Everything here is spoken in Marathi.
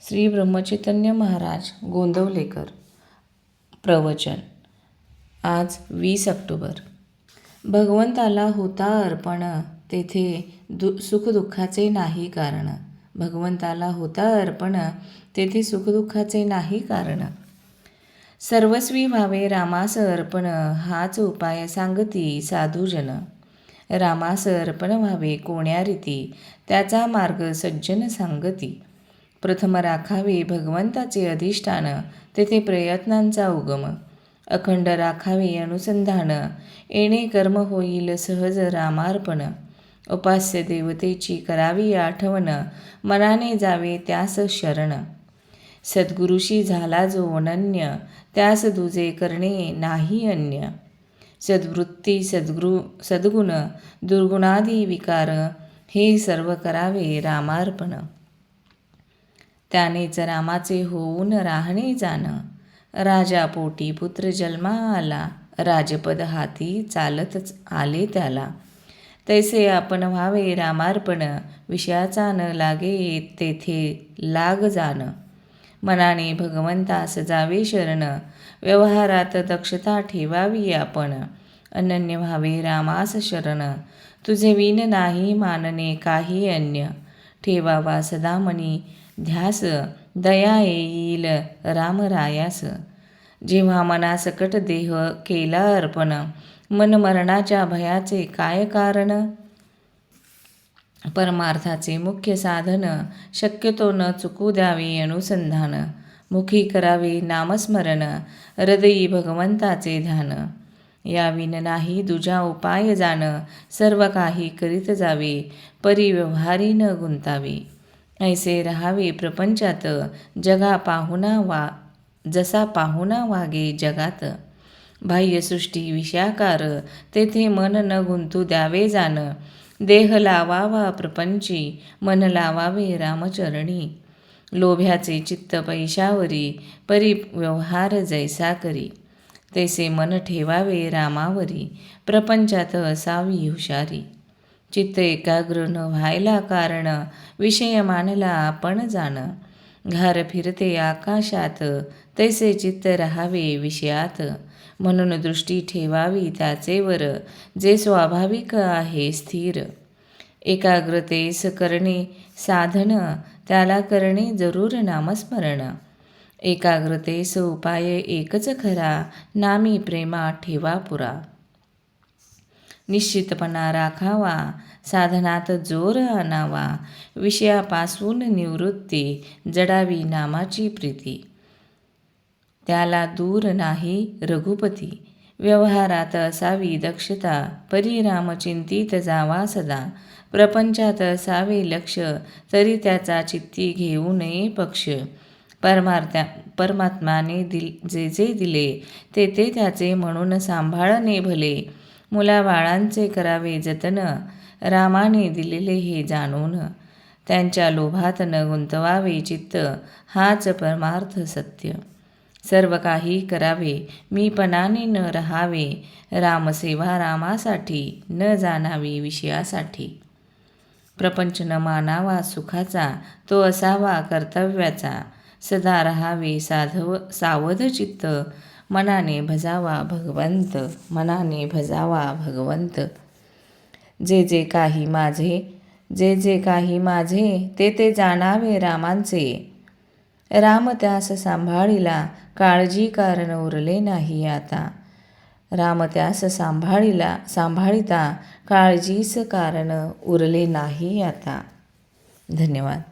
श्री ब्रह्मचैतन्य महाराज गोंदवलेकर. प्रवचन. आज वीस ऑक्टोबर. भगवंताला होता अर्पण तेथे दु सुखदुःखाचे नाही कारण. भगवंताला होता अर्पण तेथे सुखदुःखाचे नाही कारण. सर्वस्वी व्हावे रामास अर्पण हाच उपाय सांगती साधूजन. रामास अर्पण व्हावे कोण्या रीती त्याचा मार्ग सज्जन सांगती. प्रथम राखावे भगवंताचे अधिष्ठान तेथे प्रयत्नांचा उगम. अखंड राखावे अनुसंधान येणे कर्म होईल सहज रामार्पण. उपास्य देवतेची करावी आठवण मनाने जावे त्यास शरण. सद्गुरुशी झाला जो अनन्य त्यास दुजे करणे नाही अन्य. सद्वृत्ती सद्गुरु सद्गुण दुर्गुणादी विकार हे सर्व करावे रामार्पण. त्यानेच रामाचे होऊन राहणे जाणं. राजापोटी पुत्र जन्मा आला राजपद हाती चालतच आले त्याला. तैसे आपण व्हावे रामार्पण विषयाचा न लागे तेथे लाग जाणं. मनाने भगवंतास जावे शरण व्यवहारात दक्षता ठेवावी आपण. अनन्य व्हावे रामास शरण तुझे विन नाही मानणे काही अन्य. ठेवावा सदामनी ध्यास दया येईल रामरायास जेव्हा मनासकट देह केला अर्पण मन मरणाच्या भयाचे काय कारण? परमार्थाचे मुख्य साधन शक्यतो न चुकू द्यावे अनुसंधान. मुखी करावे नामस्मरण हृदयी भगवंताचे ध्यान. याविन नाही दुजा उपाय जाण सर्व काही करीत जावे परिव्यवहारी न गुंतावे. ऐसे रहावे प्रपंचात जगा पाहुणा वा जसा पाहुणा वागे जगात. बाह्यसृष्टी विषाकार तेथे मन न गुंतू द्यावे जाण. देह लावावा प्रपंची मन लावावे रामचरणी. लोभ्याचे चित्त पैशावरी परी व्यवहार जैसा करी. तैसे मन ठेवावे रामावरी प्रपंचात असावी हुशारी. चित्त एकाग्र न व्हायला कारण विषय मानला आपण जाणं. घार फिरते आकाशात तैसे चित्त राहावे विषयात. म्हणून दृष्टी ठेवावी त्याचेवर जे स्वाभाविक आहे स्थिर. एकाग्रतेस करणे साधन त्याला करणे जरूर नामस्मरण. एकाग्रतेस उपाय एकच खरा नामी प्रेमा ठेवा पुरा. निश्चितपणा राखावा साधनात जोर आणावा विषयापासून निवृत्ती जडावी नामाची प्रीती. त्याला दूर नाही रघुपती व्यवहारात असावी दक्षता परिराम चिंतीत जावा सदा प्रपंचात असावे लक्ष तरी त्याचा चित्ती घेऊ नये पक्ष. परमार्थ्या परमात्माने दिल जे जे दिले ते ते त्याचे म्हणून सांभाळणे भले. मुलाबाळांचे करावे जतन. रामाने दिलेले हे जाणून त्यांच्या लोभात न गुंतवावे चित्त हाच परमार्थ सत्य. सर्व काही करावे मीपणाने न रहावे रामसेवा रामासाठी न जाणावी विषयासाठी. प्रपंच न मानावा सुखाचा तो असावा कर्तव्याचा. सदा राहावे साधव सावध चित्त मनाने भजावा भगवंत मनाने भजावा भगवंत. जे जे काही माझे जे जे काही माझे ते ते जाणावे रामांचे. राम त्यास सांभाळीला काळजी कारण उरले नाही आता. राम त्यास सांभाळीला सांभाळिता काळजीस कारण उरले नाही आता. धन्यवाद.